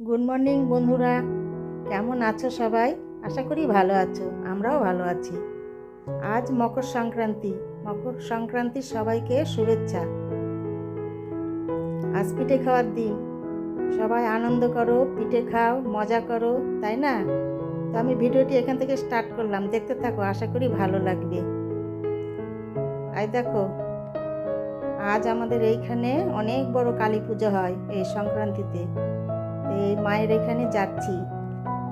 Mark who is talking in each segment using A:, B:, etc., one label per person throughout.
A: Good morning বন্ধুরা। কেমন আছো সবাই? আশা করি ভালো আছো। আমরাও ভালো আছি। আজ মকর সংক্রান্তি। মকর সংক্রান্তির সবাইকে শুভেচ্ছা। আজ পিঠে খাওয়ার দিন। সবাই আনন্দ করো, পিঠে খাও, মজা করো, তাই না? তো আমি ভিডিওটি এখান থেকে স্টার্ট করলাম। দেখতে থাকো, আশা করি ভালো লাগবে। আই দেখো, আজ আমাদের এইখানে অনেক বড় কালী পুজো হয় এই সংক্রান্তিতে। এই মায়ের এখানে যাচ্ছি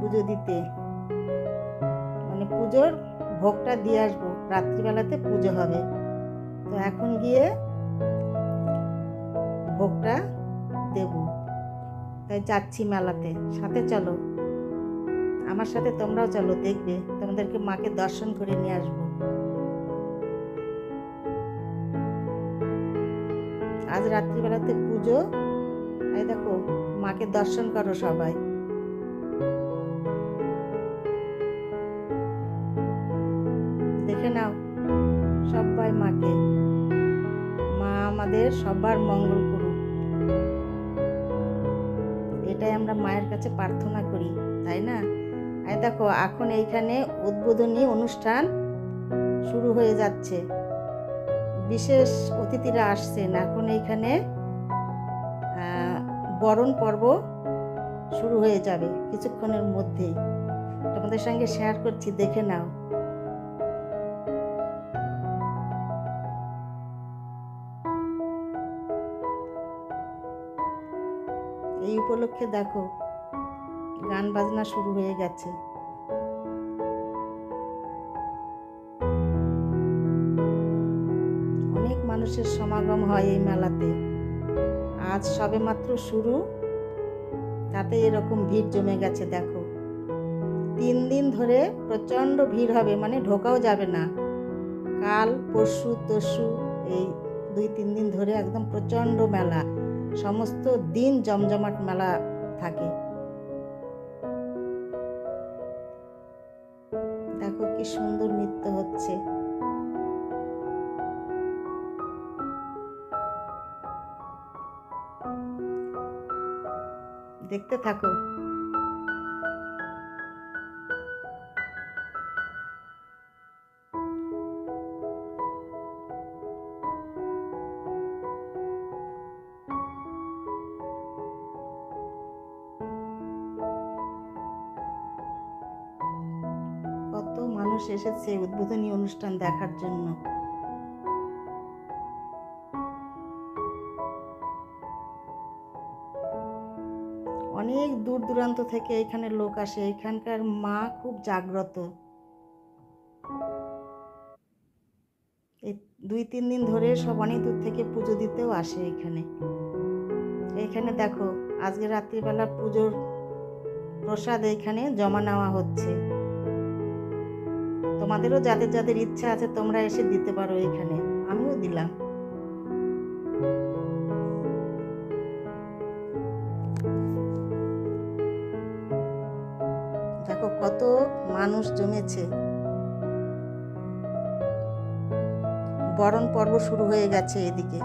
A: পুজো দিতে। মানে পুজোর ভোগটা দিয়ে আসব। রাত্রিবেলাতে পুজো হবে। তো এখন গিয়ে ভোগটা দেব। তাই যাচ্ছি মেলাতে। সাথে চলো। আমার সাথে তোমরাও চলো, দেখবে। তোমাদেরকে মাকে দর্শন করে নিয়ে আসব। আজ রাত্রিবেলাতে পুজো। এই দেখো মাকে দর্শন করো সবাই। দেখে নাও, সবাই মাকে। মা আমাদের সবার মঙ্গল করুক। এটাই আমরা মায়ের কাছে প্রার্থনা করি, তাই না? এই দেখো, এখন এইখানে উদ্বোধনী অনুষ্ঠান শুরু হয়ে যাচ্ছে। বিশেষ অতিথিরা আসছেন, এখন এইখানে বরণ পর্ব শুরু হয়ে যাবে কিছুক্ষণের মধ্যেই। তোমাদের সঙ্গে শেয়ার করছি, দেখে নাও। এই উপলক্ষে দেখো, গান বাজনা শুরু হয়ে গেছে। অনেক মানুষের সমাগম হয় এই মেলাতে। আজ সবেমাত্র শুরু। তাতে এরকম ভিড় জমে গেছে, দেখো। তিন দিন ধরে প্রচণ্ড ভিড় হবে মানে ঢোকাও যাবে না। কাল, পরশু, তরশু, এই দুই, তিন দিন ধরে একদম প্রচণ্ড মেলা। সমস্ত দিন জমজমাট মেলা থাকে। দেখো কি সুন্দর নৃত্য হচ্ছে। দেখতে থাকো। কত মানুষ এসেছে উদ্বোধনী অনুষ্ঠান দেখার জন্য। দূরান্ত থেকে এখানে লোক আসে। এখানকার মা খুব জাগ্রত। এই দুই, তিন দিন ধরে সব অনেক দূর থেকে পুজো দিতেও আসে এখানে। এখানে দেখো, আজকে রাত্রিবেলা পুজোর প্রসাদ এখানে জমা নেওয়া হচ্ছে। তোমাদেরও যাদের যাদের ইচ্ছা আছে তোমরা এসে দিতে পারো এখানে। আমিও দিলাম। মানুষ জমেছে। বরণ পর্ব শুরু হয়ে গেছে এদিকে।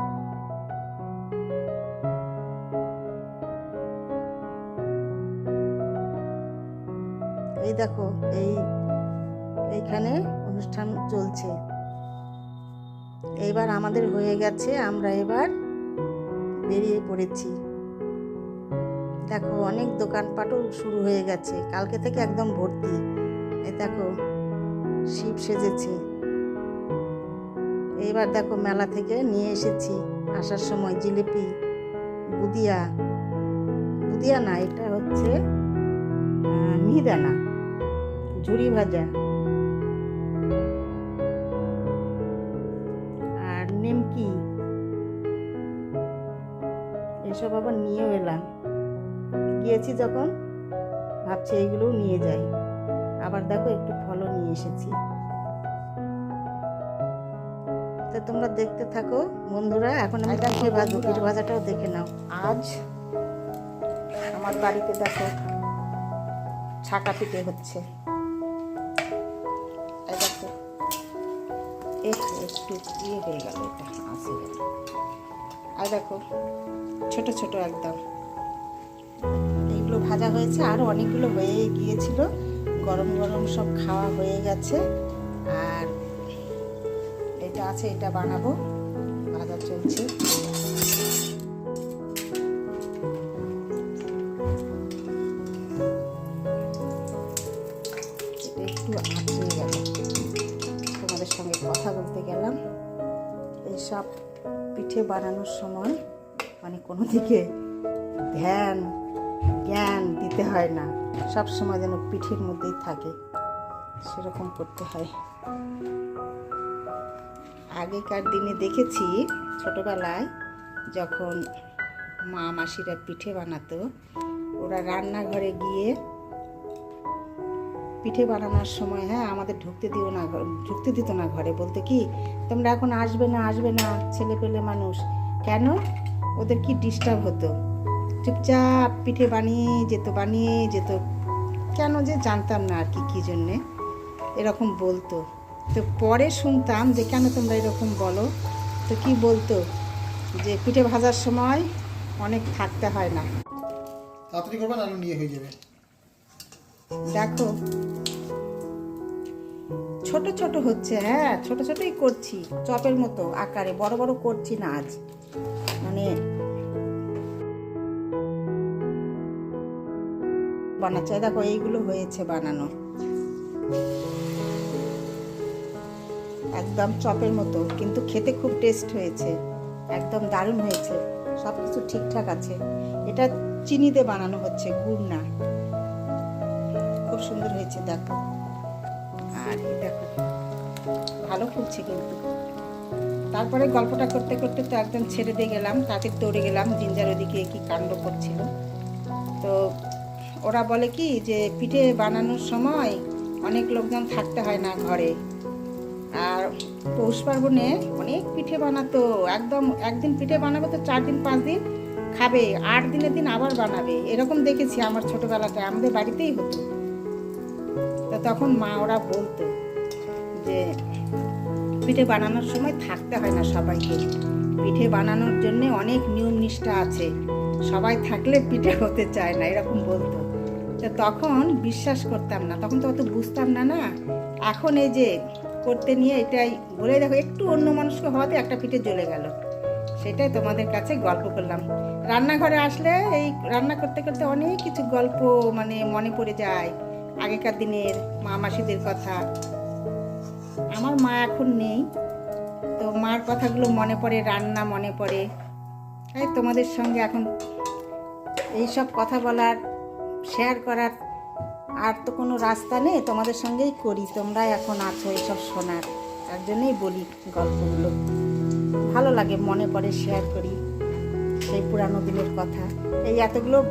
A: এই দেখো, এই, এইখানে অনুষ্ঠান চলছে। এইবার আমাদের হয়ে গেছে, আমরা এবার বেরিয়ে পড়েছি। দেখো, অনেক দোকানপাটও শুরু হয়ে গেছে। কালকে থেকে একদম ভর্তি। দেখো, শিব সেজেছে। এইবার দেখো মেলা থেকে নিয়ে এসেছি আসার সময় জিলিপি, বুদিয়া। বুদিয়া না, এটা হচ্ছে মিহিদানা ঝুড়ি ভাজা। আর নিমকি এসব আবার নিয়েও এলাম। গিয়েছি যখন, ভাবছি এইগুলোও নিয়ে যাই। আবার দেখো একটু ফলও নিয়ে এসেছি। তো তোমরা দেখতে থাকো বন্ধুরা এখন আমি পিঠে ভাজবো পিঠে ভাজাটাও দেখে নাও। আজ আমার বাড়িতে দেখো ছাকা পিঠে হচ্ছে। এই দেখো এহ, একটু ইয়ে হয়ে গেল এটা আসে গেল। আর দেখো ছোট ছোট একদম। এগুলো
B: ভাজা হয়েছে আরও অনেকগুলো হয়ে গিয়েছিল। গরম গরম সব খাওয়া হয়ে গেছে। আর এটা আছে, এটা বানাবো। ভাজা চলছে। একটু আঁচিয়ে গেল। তোমাদের সঙ্গে কথা বলতে গেলাম। এইসব পিঠে বানানোর সময় মানে কোনো দিকে ধ্যান জ্ঞান দিতে হয় না। সব সময় যেন পিঠের মধ্যেই থাকে। সেরকম করতে হয়। আগেকার দিনে দেখেছি ছোটবেলায় যখন মা মাসিরা পিঠে বানাতো, ওরা রান্নাঘরে গিয়ে পিঠে বানানোর সময় হ্যাঁ আমাদের ঢুকতে দিও না ঢুকতে দিত না ঘরে। বলতে কি, তোমরা এখন আসবে না আসবে না ছেলে পেলে মানুষ। কেন? ওদের কি ডিস্টার্ব হতো? চুপচাপ পিঠে বানিয়ে যেত বানিয়ে যেত কেন যে জানতাম না আর কি কী জন্যে এরকম বলতো। তো পরে শুনতাম যে কেন তোমরা এরকম বলো? তো কি বলতো? যে পিঠে ভাজার সময় অনেক থাকতে হয় না।
C: তাড়াতাড়ি করবেন আলু নিয়ে হয়ে যাবে।
B: দেখো ছোট ছোট হচ্ছে হ্যাঁ ছোট ছোটই করছি চপের মতো আকারে বড় বড় করছি না আজ। মানে বানাচ্ছে। দেখো, এইগুলো হয়েছে বানানো। একদম চপের মতো, কিন্তু খেতে খুব টেস্ট হয়েছে। একদম দারুণ হয়েছে। সব কিছু ঠিকঠাক আছে। এটা চিনি দিয়ে বানানো হচ্ছে, গুড় না। খুব সুন্দর হয়েছে, দেখো। আর দেখো, ভালো ফুলছে কিন্তু। তারপরে গল্পটা করতে করতে তো একদম ছেড়ে দিয়ে গেলাম তাতে দৌড়ে গেলাম, জিঞ্জার ওদিকে কি কাণ্ড করছিল। তো ওরা বলে কি যে পিঠে বানানোর সময় অনেক লোকজন থাকতে হয় না ঘরে। আর পৌষ পার্বণে অনেক পিঠে বানাতো, একদম একদিন পিঠে বানাবে তো চার দিন, পাঁচ দিন খাবে, আট দিনের দিন আবার বানাবে। এরকম দেখেছি আমার ছোটবেলাটায় আমাদের বাড়িতেই হতো। তো তখন মা ওরা বলতো যে পিঠে বানানোর সময় থাকতে হয় না সবাইকে। পিঠে বানানোর জন্য অনেক নিয়ম নিষ্ঠা আছে। সবাই থাকলে পিঠে হতে চায় না, এরকম বলতো। তখন বিশ্বাস করতাম না। তখন তো অত বুঝতাম না না। এখন এই যে করতে নিয়ে এটাই বলে দেখো, একটু অন্য মানুষকে হওয়াতে একটা পিঠে জ্বলে গেল। সেটাই তোমাদের কাছে গল্প করলাম। রান্নাঘরে আসলে এই রান্না করতে করতে অনেক কিছু গল্প মানে মনে পড়ে যায়। আগেকার দিনের মা মাসিদের কথা। আমার মা এখন নেই। তো মার কথাগুলো মনে পড়ে, রান্না মনে পড়ে। তাই তোমাদের সঙ্গে এখন এইসব কথা বলার শেয়ার করার আর তো কোনো রাস্তা নেই, তোমাদের সঙ্গেই করি। তোমরা এখন আছো এইসব শোনার। তার জন্যই বলি গল্পগুলো। ভালো লাগে, মনে পড়ে শেয়ার করি সেই পুরানো দিনের কথা। এই এতগুলো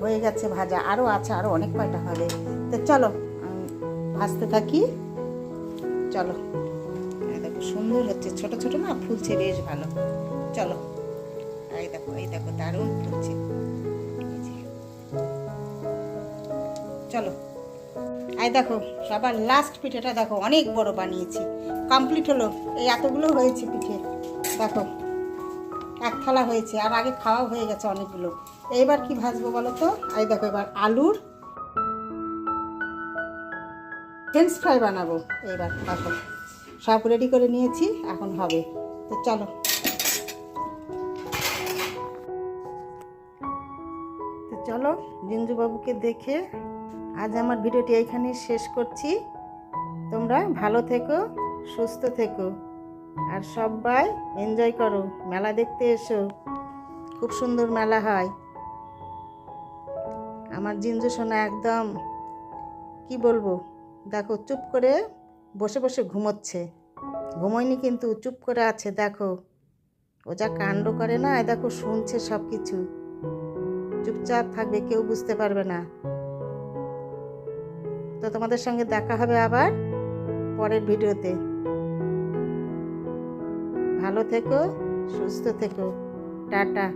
B: হয়ে গেছে ভাজা। আরও আছে আরও অনেক কয়টা হবে। তো চলো ভাজতে থাকি। চলো। দেখো, সুন্দর হচ্ছে। ছোট ছোট না, ফুলছে, বেশ ভালো। চলো। এই দেখো এই দেখো, দারুণ ফুলছে। চলো। এই দেখো, সবার লাস্ট পিঠেটা দেখো, অনেক বড় বানিয়েছি। কমপ্লিট হলো, এই এতগুলো হয়েছে পিঠে। দেখো, এক থালা হয়েছে, আর আগে খাওয়া হয়ে গেছে অনেকগুলো। এইবার কি ভাজবো বলো তো? এই দেখো, এবার আলুর ফ্রেঞ্চ ফ্রাই বানাবো। এইবার দেখো, সব রেডি করে নিয়েছি, এখন হবে। তো চলো। তো চলো, জিঞ্জুবাবুকে দেখে আজ আমার ভিডিওটি এইখানে শেষ করছি। তোমরা ভালো থেকো, সুস্থ থেকো, আর সবাই এনজয় করো, মেলা দেখতে এসো। খুব সুন্দর মেলা হয়। আমার জিঞ্জু সোনা একদম, কি বলব? দেখো, চুপ করে বসে বসে ঘুমোচ্ছে। ঘুমোয়নি কিন্তু, চুপ করে আছে, দেখো। ও যা কাণ্ড করে না দেখো শুনছে সব কিছু চুপচাপ থাকবে, কেউ বুঝতে পারবে না। তো তোমাদের সঙ্গে দেখা হবে আবার পরের ভিডিওতে। ভালো থেকো সুস্থ থেকো। টাটা।